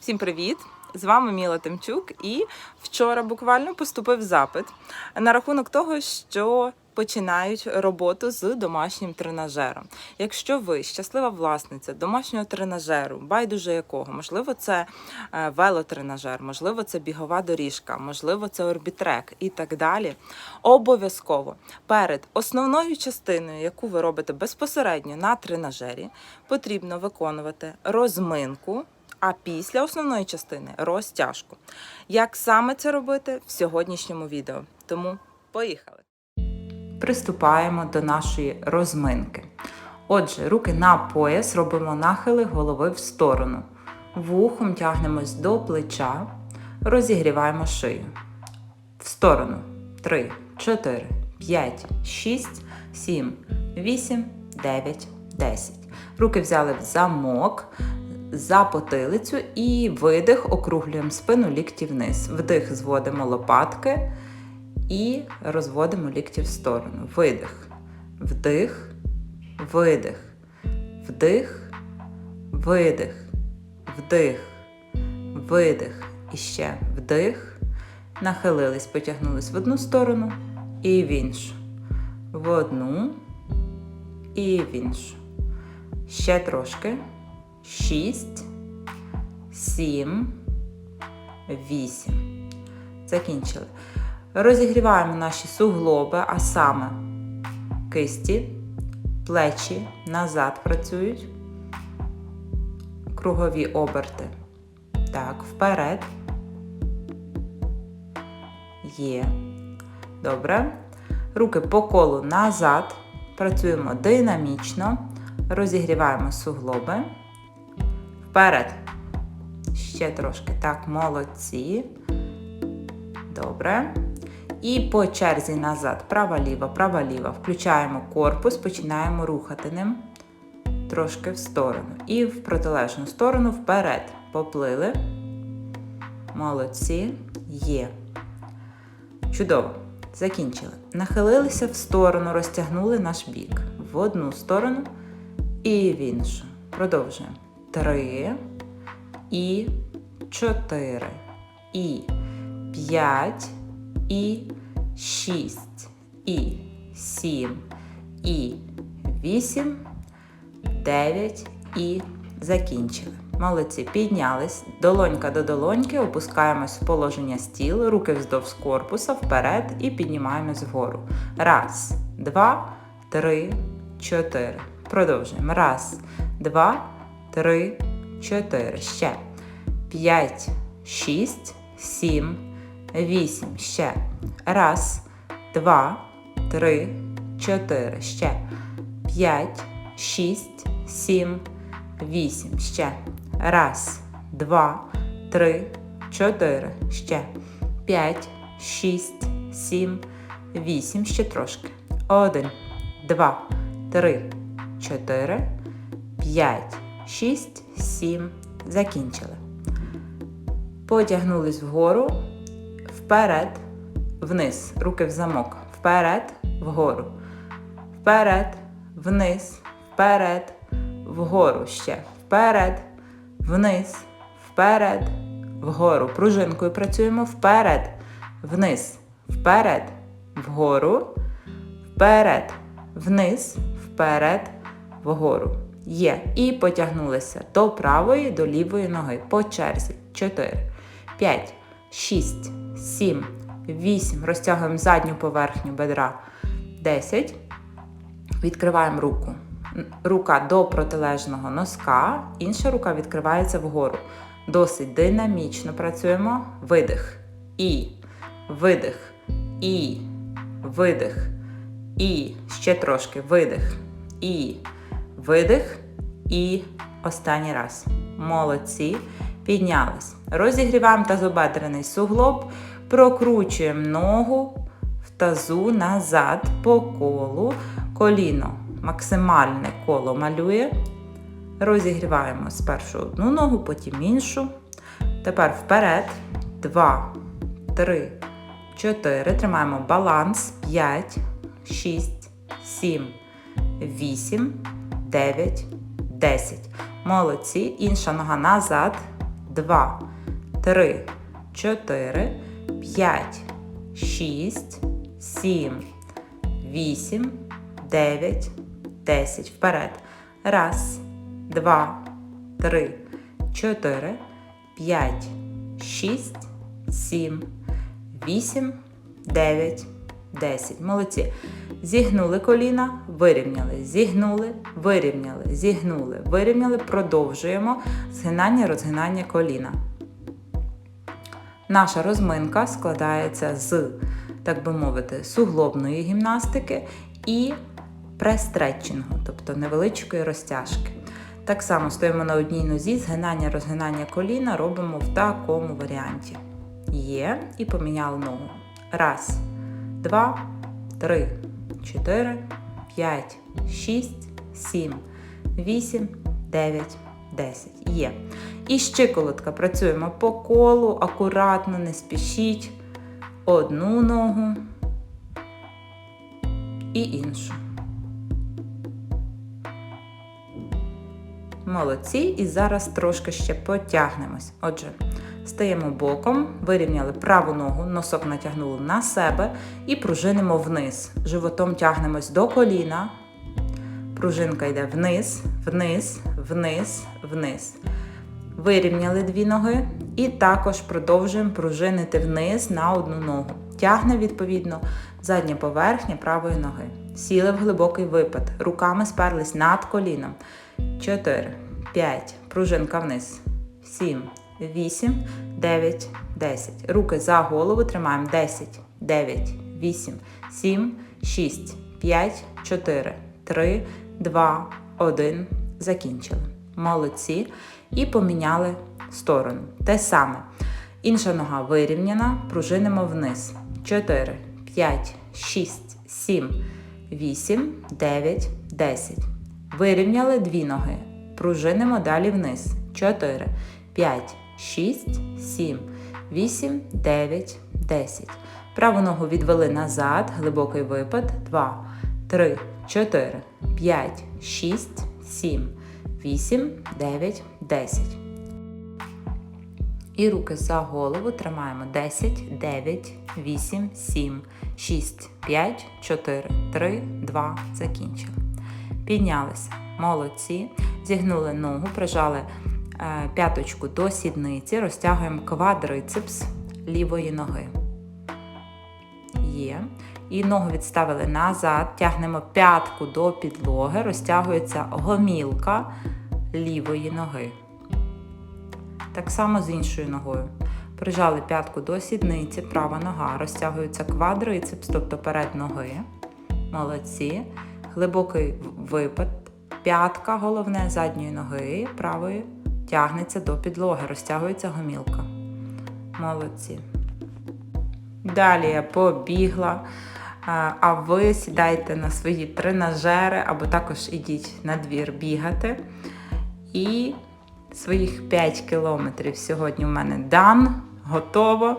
Всім привіт! З вами Міла Тимчук. І вчора буквально поступив запит на рахунок того, що починають роботу з домашнім тренажером. Якщо ви щаслива власниця домашнього тренажеру, байдуже якого, можливо, це е, велотренажер, можливо, це бігова доріжка, можливо, це орбітрек і так далі. Обов'язково перед основною частиною, яку ви робите безпосередньо на тренажері, потрібно виконувати розминку. А після основної частини розтяжку. Як саме це робити в сьогоднішньому відео? Тому поїхали. Приступаємо до нашої розминки. Отже, руки на пояс робимо нахили голови в сторону. Вухом тягнемось до плеча, розігріваємо шию. В сторону. 3, 4, 5, 6, 7, 8, 9, 10. Руки взяли в замок за потилицю і видих, округлюємо спину лікті вниз. Вдих, зводимо лопатки і розводимо лікті в сторону. Видих, вдих, видих, вдих, видих, вдих, видих. І ще вдих. Нахилились, потягнулись в одну сторону і в іншу. В одну і в іншу. Ще трошки. 6, 7, 8. Закінчили. Розігріваємо наші суглоби, а саме кисті, плечі назад працюють. Кругові оберти. Так, вперед. Є. Добре. Руки по колу назад. Працюємо динамічно. Розігріваємо суглоби. Вперед. Ще трошки. Так, молодці. Добре. І по черзі назад. Права-ліва, права-ліва. Включаємо корпус, починаємо рухати ним трошки в сторону. І в протилежну сторону вперед. Поплили. Молодці. Є. Чудово. Закінчили. Нахилилися в сторону, розтягнули наш бік. В одну сторону і в іншу. Продовжуємо. Три і чотири. І п'ять і шість. І сім. І вісім. Дев'ять і закінчили. Молодці, піднялись. Долонька до долоньки, опускаємось в положення стіл, руки вздовж корпуса вперед і піднімаємось вгору. Раз, два, три, чотири. Продовжуємо. Раз, два, три, чотири. Ще. П'ять, шість, сім, вісім. Ще. Раз, два, три, чотири. Ще. П'ять, шість, сім, вісім. Ще. Раз, два, три, чотири. Ще. П'ять, шість, сім, вісім. Ще трошки. Один, два, три, чотири, п'ять, шість, сім. Закінчили. Потягнулись вгору, вперед, вниз. Руки в замок. Вперед, вгору. Вперед, вниз, вперед, вгору. Ще. Вперед, вниз, вперед, вгору. Пружинкою працюємо вперед, вниз, вперед, вгору, вперед, вниз, вперед, вгору. Є. І потягнулися до правої, до лівої ноги. По черзі. 4, 5, 6, 7, 8. Розтягуємо задню поверхню бедра. 10. Відкриваємо руку. Рука до протилежного носка, інша рука відкривається вгору. Досить динамічно працюємо. Видих. І. Видих. І. Видих. І. Ще трошки. Видих. І. Видих. І останній раз. Молодці. Піднялись. Розігріваємо тазобедрений суглоб. Прокручуємо ногу в тазу назад по колу. Коліно. Максимальне коло малює. Розігріваємо спершу одну ногу, потім іншу. Тепер вперед. Два, три, чотири. Тримаємо баланс. П'ять, шість, сім, вісім, дев'ять, десять. Молодці. Інша нога назад. два, три, чотири, п'ять, шість, сім, вісім, дев'ять, десять. Вперед. Раз, два, три, чотири, п'ять, шість, сім, вісім, дев'ять, десять. Молодці. Зігнули коліна, вирівняли, зігнули, вирівняли, зігнули, вирівняли. Продовжуємо згинання, розгинання коліна. Наша розминка складається з, так би мовити, суглобної гімнастики і престретчингу, тобто невеличкої розтяжки. Так само стоїмо на одній нозі, згинання, розгинання коліна робимо в такому варіанті. Є, і поміняли ногу. Раз, два, три, чотири, п'ять, шість, сім, вісім, дев'ять, десять. Є. І щиколотка. Працюємо по колу, акуратно, не спішіть. Одну ногу і іншу. Молодці. І зараз трошки ще потягнемось. Отже, стаємо боком, вирівняли праву ногу, носок натягнули на себе і пружинимо вниз. Животом тягнемось до коліна. Пружинка йде вниз, вниз, вниз, вниз. Вирівняли дві ноги і також продовжуємо пружинити вниз на одну ногу. Тягне, відповідно, задня поверхня правої ноги. Сіли в глибокий випад. Руками сперлись над коліном. 4, 5. Пружинка вниз. 7, 8, 9, 10. Руки за голову тримаємо. 10, 9, 8, 7, 6, 5, 4, 3, 2, 1. Закінчили. Молодці. І поміняли сторону. Те саме. Інша нога вирівняна, пружинимо вниз. 4, 5, 6, 7, 8, 9, 10. Вирівняли дві ноги. Пружинимо далі вниз. 4, 5, 6, 7, 8, 9, 10. Праву ногу відвели назад. Глибокий випад. 2, 3, 4, 5, 6, 7, 8, 9, 10. І руки за голову тримаємо 10, 9, 8, 7, 6, 5, 4, 3, 2. Закінчили. Піднялися. Молодці. Зігнули ногу, прижали п'яточку до сідниці, розтягуємо квадрицепс лівої ноги. Є. І ногу відставили назад, тягнемо п'ятку до підлоги, розтягується гомілка лівої ноги. Так само з іншою ногою. Прижали п'ятку до сідниці, права нога, розтягується квадрицепс, тобто перед ноги. Молодці. Глибокий випад. П'ятка, головне, задньої ноги, правої тягнеться до підлоги, розтягується гомілка. Молодці. Далі я побігла. А ви сідайте на свої тренажери або також ідіть на двір бігати. І своїх 5 кілометрів сьогодні у мене дан, готово.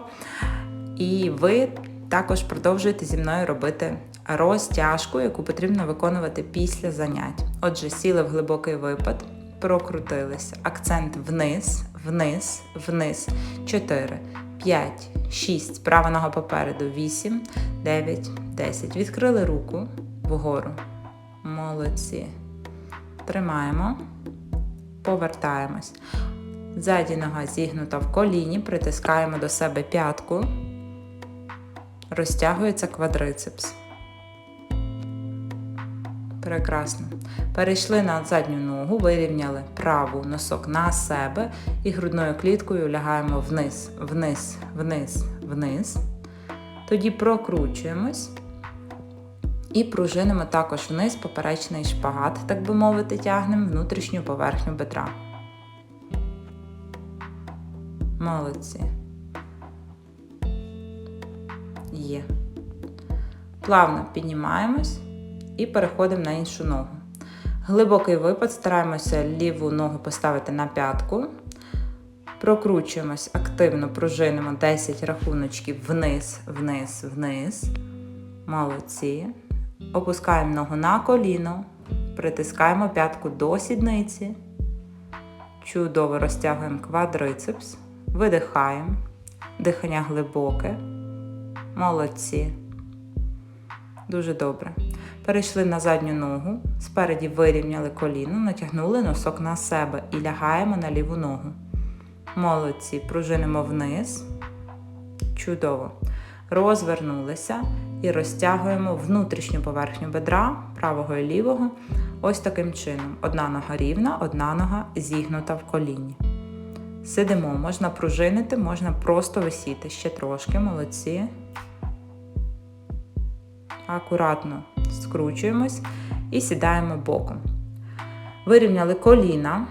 І ви також продовжуєте зі мною робити розтяжку, яку потрібно виконувати після занять. Отже, сіли в глибокий випад, прокрутилися. Акцент вниз, вниз, вниз. 4, 5, 6. Права нога попереду. 8, 9, 10. Відкрили руку вгору. Молодці. Тримаємо. Повертаємось. Ззаді нога зігнута в коліні, притискаємо до себе п'ятку. Розтягується квадрицепс. Прекрасно. Перейшли на задню ногу, вирівняли праву носок на себе і грудною кліткою лягаємо вниз, вниз, вниз, вниз. Тоді прокручуємось і пружинимо також вниз поперечний шпагат, так би мовити, тягнемо внутрішню поверхню бедра. Молодці. Є. Плавно піднімаємось і переходимо на іншу ногу. Глибокий випад, стараємося ліву ногу поставити на п'ятку. Прокручуємось активно, пружинимо 10 рахуночків вниз, вниз, вниз. Молодці. Опускаємо ногу на коліно, притискаємо п'ятку до сідниці. Чудово розтягуємо квадрицепс, видихаємо, дихання глибоке. Молодці. Дуже добре. Перейшли на задню ногу, спереді вирівняли коліно, натягнули носок на себе і лягаємо на ліву ногу. Молодці. Пружинимо вниз. Чудово. Розвернулися і розтягуємо внутрішню поверхню бедра правого і лівого. Ось таким чином. Одна нога рівна, одна нога зігнута в коліні. Сидимо, можна пружинити, можна просто висіти. Ще трошки, молодці. Акуратно скручуємось і сідаємо боком. Вирівняли коліна.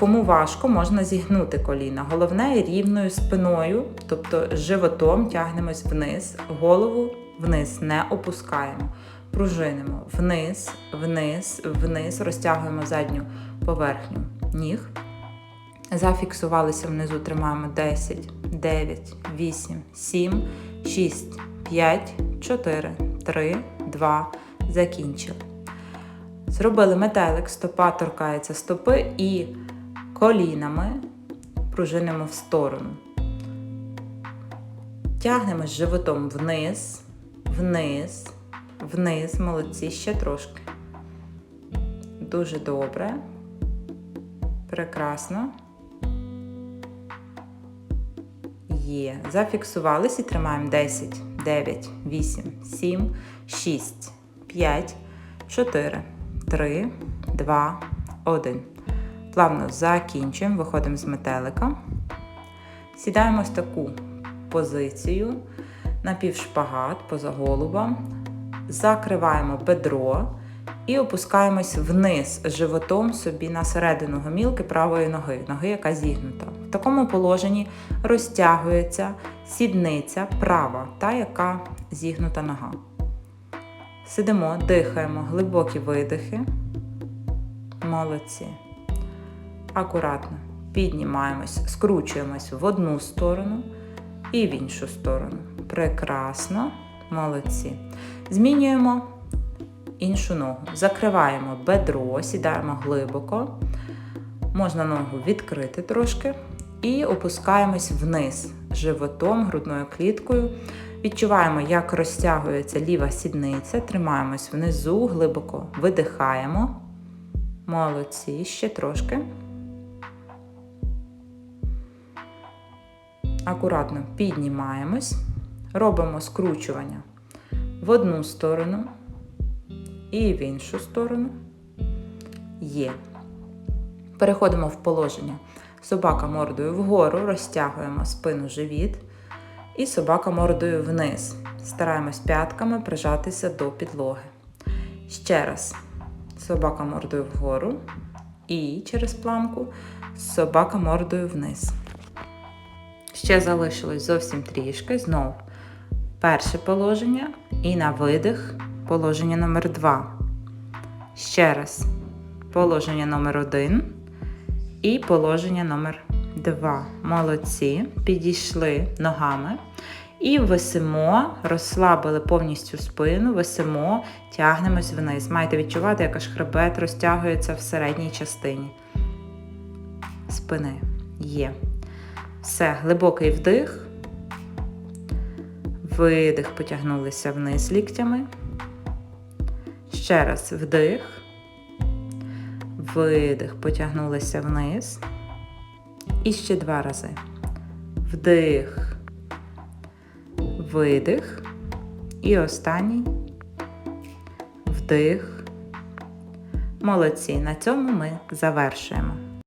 Кому важко, можна зігнути коліна. Головне рівною спиною, тобто животом тягнемось вниз, голову вниз не опускаємо. Пружинимо вниз, вниз, вниз, розтягуємо задню поверхню ніг. Зафіксувалися внизу, тримаємо 10, 9, 8, 7, 6, 5, 4, 3, 2, закінчили. Зробили метелик, стопа торкається стопи і колінами пружинимо в сторону. Тягнемо животом вниз, вниз, вниз, молодці, ще трошки. Дуже добре. Прекрасно. Є. Зафіксувались і тримаємо 10, 9, 8, 7, 6, 5, 4, 3, 2, 1. Плавно закінчуємо, виходимо з метелика. Сідаємо в таку позицію, напівшпагат поза голуба. Закриваємо бедро і опускаємось вниз животом собі на середину гомілки правої ноги, ноги, яка зігнута. Такому положенні розтягується сідниця права, та яка зігнута нога. Сидимо, дихаємо, глибокі видихи. Молодці. Акуратно піднімаємось, скручуємось в одну сторону і в іншу сторону. Прекрасно, молодці. Змінюємо іншу ногу. Закриваємо бедро, сідаємо глибоко. Можна ногу відкрити трошки. І опускаємось вниз животом, грудною кліткою. Відчуваємо, як розтягується ліва сідниця. Тримаємось внизу, глибоко видихаємо. Молодці, ще трошки. Акуратно піднімаємось, робимо скручування в одну сторону і в іншу сторону. Є. Переходимо в положення. Собака мордою вгору, розтягуємо спину живіт. І собака мордою вниз. Стараємось п'ятками прижатися до підлоги. Ще раз. Собака мордою вгору. І через планку собака мордою вниз. Ще залишилось зовсім трішки. Знову перше положення. І на видих положення номер 2. Ще раз. Положення номер 1 і положення номер 2. Молодці. Підійшли ногами. І висимо, розслабили повністю спину, висимо, тягнемось вниз. Маєте відчувати, як аж хребет розтягується в середній частині спини. Є. Все, глибокий вдих. Видих, потягнулися вниз ліктями. Ще раз вдих. Видих, потягнулися вниз. І ще два рази. Вдих. Видих. І останній. Вдих. Молодці. На цьому ми завершуємо.